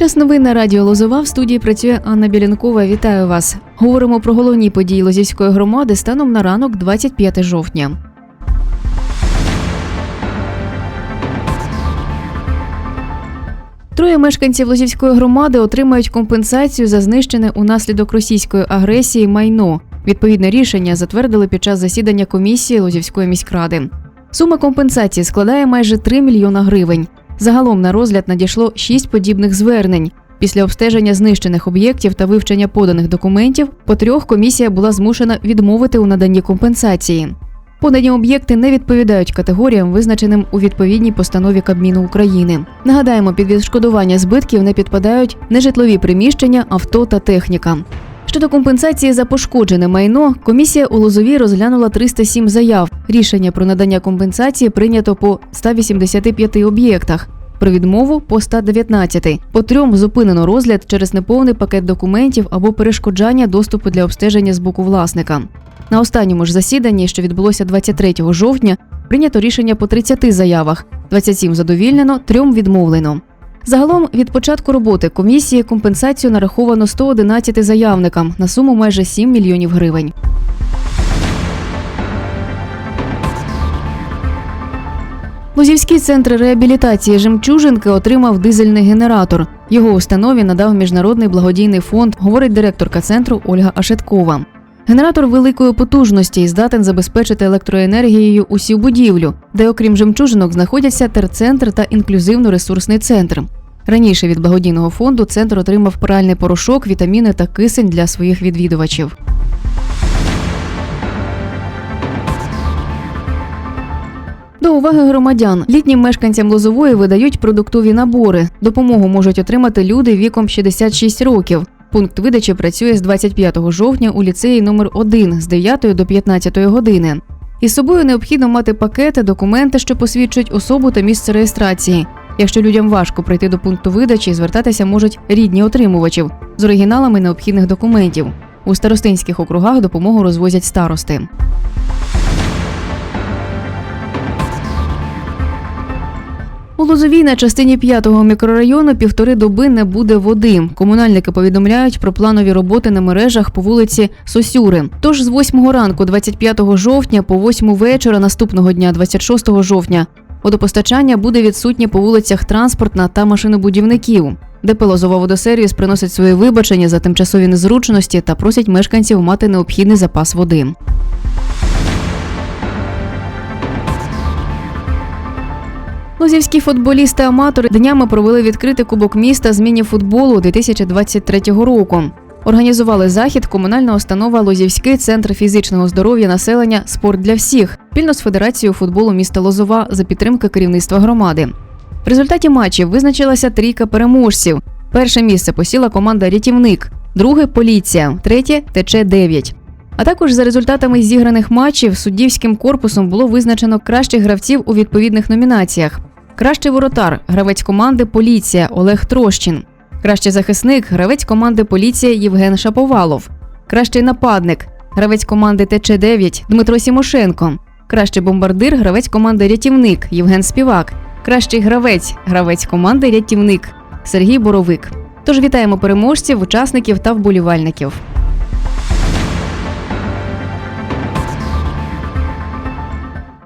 Час новин на радіо Лозова в студії працює Анна Білянкова. Вітаю вас. Говоримо про головні події Лозівської громади станом на ранок 25 жовтня. Троє мешканців Лозівської громади отримають компенсацію за знищене унаслідок російської агресії майно. Відповідне рішення затвердили під час засідання комісії Лозівської міськради. Сума компенсації складає майже 3 мільйона гривень. Загалом на розгляд надійшло 6 подібних звернень. Після обстеження знищених об'єктів та вивчення поданих документів по трьох комісія була змушена відмовити у наданні компенсації. Подані об'єкти не відповідають категоріям, визначеним у відповідній постанові Кабміну України. Нагадаємо, під відшкодування збитків не підпадають нежитлові приміщення, авто та техніка. Щодо компенсації за пошкоджене майно, комісія у Лозовій розглянула 307 заяв. Рішення про надання компенсації прийнято по 185 об'єктах. Про відмову по 119. По трьом зупинено розгляд через неповний пакет документів або перешкоджання доступу для обстеження з боку власника. На останньому ж засіданні, що відбулося 23 жовтня, прийнято рішення по 30 заявах, 27 задовільнено, трьом відмовлено. Загалом від початку роботи комісії компенсацію нараховано 111 заявникам на суму майже 7 мільйонів гривень. Лозівський центр реабілітації жемчужинки отримав дизельний генератор. Його установі надав міжнародний благодійний фонд, говорить директорка центру Ольга Ашеткова. Генератор великої потужності здатен забезпечити електроенергією усю будівлю, де, окрім жемчужинок, знаходяться терцентр та інклюзивно-ресурсний центр. Раніше від благодійного фонду центр отримав пральний порошок, вітаміни та кисень для своїх відвідувачів. До уваги громадян літнім мешканцям Лозової видають продуктові набори. Допомогу можуть отримати люди віком 66 років. Пункт видачі працює з 25 жовтня у ліцеї номер 1 з 9 до 15 години. Із собою необхідно мати пакети, документи, що посвідчують особу та місце реєстрації. Якщо людям важко прийти до пункту видачі, звертатися можуть рідні отримувачів з оригіналами необхідних документів. У старостинських округах допомогу розвозять старости. У Лозовій на частині 5-го мікрорайону півтори доби не буде води. Комунальники повідомляють про планові роботи на мережах по вулиці Сосюри. Тож з 8 ранку, 25 жовтня, по 8 вечора наступного дня, 26 жовтня, водопостачання буде відсутнє по вулицях транспортна та машинобудівників. ДП «Лозова водосервіс приносить свої вибачення за тимчасові незручності та просять мешканців мати необхідний запас води. Лозівські футболісти-аматори днями провели відкритий кубок міста з міні-футболу 2023 року. Організували захід комунальна установа Лозівський центр фізичного здоров'я населення Спорт для всіх спільно з Федерацією футболу міста Лозова за підтримки керівництва громади. В результаті матчів визначилася трійка переможців. Перше місце посіла команда Рятівник, друге поліція, третє ТЧ 9 а також за результатами зіграних матчів суддівським корпусом було визначено кращих гравців у відповідних номінаціях. Кращий воротар, гравець команди Поліція Олег Трощин. Кращий захисник, гравець команди Поліція Євген Шаповалов. Кращий нападник, гравець команди ТЧ-9 Дмитро Сімошенко. Кращий бомбардир, гравець команди Рятівник Євген Співак. Кращий гравець, гравець команди Рятівник Сергій Боровик. Тож вітаємо переможців, учасників та вболівальників.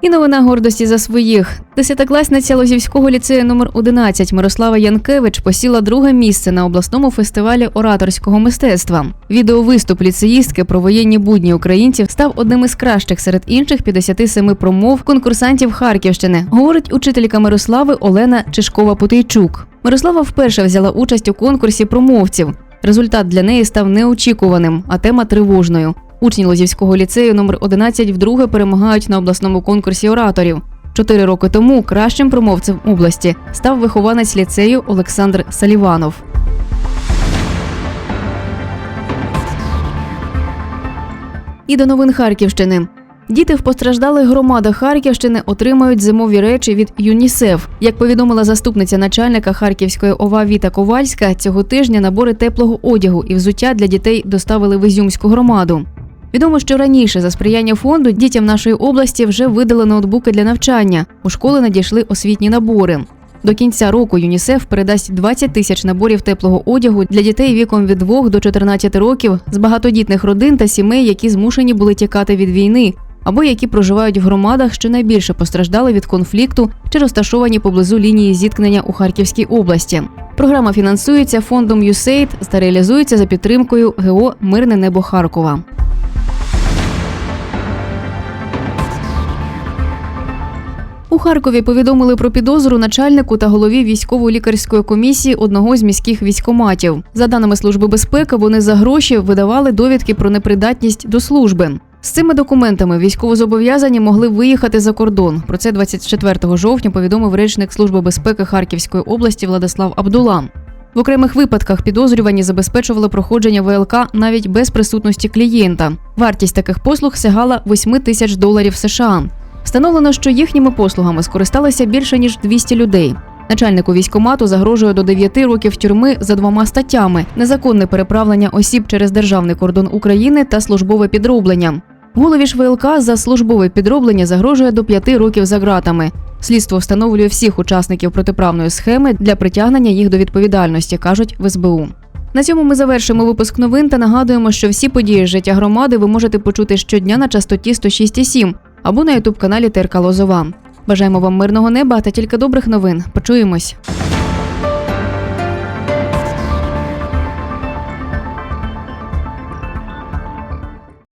І новина гордості за своїх. Десятикласниця Лозівського ліцею номер 11 Мирослава Янкевич посіла друге місце на обласному фестивалі ораторського мистецтва. Відеовиступ ліцеїстки про воєнні будні українців став одним із кращих серед інших 57 промов конкурсантів Харківщини, говорить учителька Мирослави Олена Чишкова-Путейчук. Мирослава вперше взяла участь у конкурсі промовців. Результат для неї став неочікуваним, а тема тривожною. Учні Лозівського ліцею номер 11 вдруге перемагають на обласному конкурсі ораторів. Чотири роки тому кращим промовцем області став вихованець ліцею Олександр Саліванов. І до новин Харківщини. Діти в постраждалих громадах Харківщини отримають зимові речі від ЮНІСЕФ. Як повідомила заступниця начальника Харківської ОВА Віта Ковальська, цього тижня набори теплого одягу і взуття для дітей доставили в Ізюмську громаду. Відомо, що раніше за сприяння фонду дітям нашої області вже видали ноутбуки для навчання. У школи надійшли освітні набори. До кінця року ЮНІСЕФ передасть 20 тисяч наборів теплого одягу для дітей віком від 2 до 14 років з багатодітних родин та сімей, які змушені були тікати від війни, або які проживають в громадах, що найбільше постраждали від конфлікту чи розташовані поблизу лінії зіткнення у Харківській області. Програма фінансується фондом USAID та реалізується за підтримкою ГО Мирне небо Харкова. У Харкові повідомили про підозру начальнику та голові військово-лікарської комісії одного з міських військоматів. За даними Служби безпеки, вони за гроші видавали довідки про непридатність до служби. З цими документами військовозобов'язані могли виїхати за кордон. Про це 24 жовтня повідомив речник Служби безпеки Харківської області Владислав Абдула. В окремих випадках підозрювані забезпечували проходження ВЛК навіть без присутності клієнта. Вартість таких послуг сягала 8 тисяч доларів США. Встановлено, що їхніми послугами скористалося більше ніж 200 людей. Начальнику військомату загрожує до 9 років тюрми за двома статтями: незаконне переправлення осіб через державний кордон України та службове підроблення. Голові ВЛК за службове підроблення загрожує до 5 років за ґратами. Слідство встановлює всіх учасників протиправної схеми для притягнення їх до відповідальності, кажуть в СБУ. На цьому ми завершимо випуск новин та нагадуємо, що всі події життя громади ви можете почути щодня на частоті 106,7 або на ютуб каналі ТРК Лозова. Бажаємо вам мирного неба та тільки добрих новин. Почуємось.